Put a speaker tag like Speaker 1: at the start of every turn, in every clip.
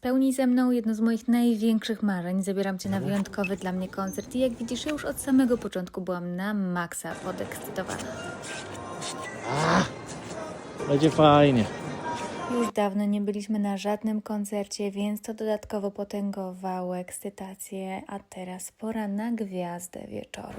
Speaker 1: Spełnij ze mną jedno z moich największych marzeń. Zabieram Cię na wyjątkowy dla mnie koncert i jak widzisz, ja już od samego początku byłam na maksa podekscytowana.
Speaker 2: Będzie fajnie.
Speaker 1: Już dawno nie byliśmy na żadnym koncercie, więc to dodatkowo potęgowało ekscytację, a teraz pora na gwiazdę wieczoru.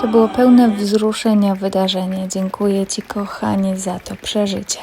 Speaker 1: To było pełne wzruszenia wydarzenie. Dziękuję Ci, kochanie, za to przeżycie.